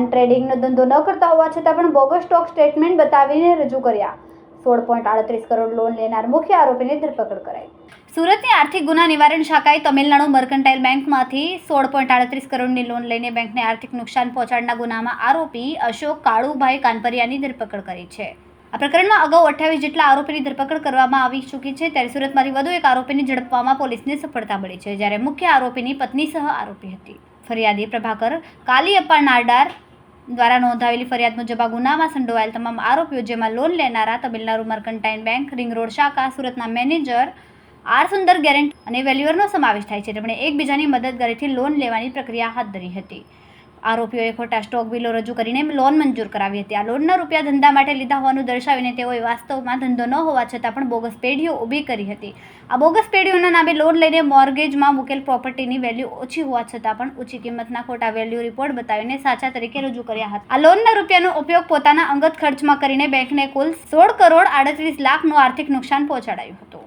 ટ્રેડિંગનો ધંધો ન કરતા હોવા છતાં પણ બોગસ સ્ટોક સ્ટેટમેન્ટ બતાવીને રજૂ કર્યા. સોળ પોઈન્ટ આડત્રીસ કરોડ લોન લેનાર મુખ્ય આરોપીની ધરપકડ કરાઈ. સુરતની આર્થિક ગુના નિવારણ શાખાએ તમિલનાડુ મર્કન્ટાઇલ બેંકમાંથી સોળ પોઈન્ટ આડત્રીસ કરોડની લોન લઈને બેંકને આર્થિક નુકસાન પહોંચાડના ગુનામાં આરોપી અશોક કાળુભાઈ કાનપરિયાની ધરપકડ કરી છે. આ પ્રકરણમાં અગાઉ અઠ્યાવીસ જેટલા આરોપીની ધરપકડ કરવામાં આવી ચૂકી છે, ત્યારે સુરતમાંથી વધુ એક આરોપીને ઝડપવામાં પોલીસને સફળતા મળી છે, જ્યારે મુખ્ય આરોપીની પત્ની સહ આરોપી હતી. ફરિયાદી પ્રભાકર કાલિયપ્પા નાડાર દ્વારા નોંધાવેલી ફરિયાદ મુજબ આ ગુનામાં સંડોવાયેલ તમામ આરોપીઓ, જેમાં લોન લેનારા Tamil Nadu Mercantile Bank, ring road શાખા, સુરતના મેનેજર, આર સુંદર ગેરંટી અને વેલ્યુઅરનો સમાવેશ થાય છે. તેમણે એકબીજાની મદદગારીથી લોન લેવાની પ્રક્રિયા હાથ ધરી હતી. આરોપીઓએ ખોટા સ્ટોક બિલો રજૂ કરીને લોન મંજૂર કરાવી હતી. આ લોનના રૂપિયા ધંધા માટે લીધા હોવાનું દર્શાવીને તેઓએ વાસ્તવમાં ધંધો ન હોવા છતાં પણ બોગસ પેઢીઓ ઊભી કરી હતી. આ બોગસ પેઢીઓના નામે લોન લઈને મોર્ગેજમાં મૂકેલ પ્રોપર્ટીની વેલ્યુ ઓછી હોવા છતાં પણ ઊંચી કિંમતના ખોટા વેલ્યુ રિપોર્ટ બતાવીને સાચા તરીકે રજૂ કર્યા હતા. આ લોનના રૂપિયાનો ઉપયોગ પોતાના અંગત ખર્ચમાં કરીને બેંકને કુલ સોળ કરોડ આડત્રીસ લાખનું આર્થિક નુકસાન પહોંચાડાયું હતું.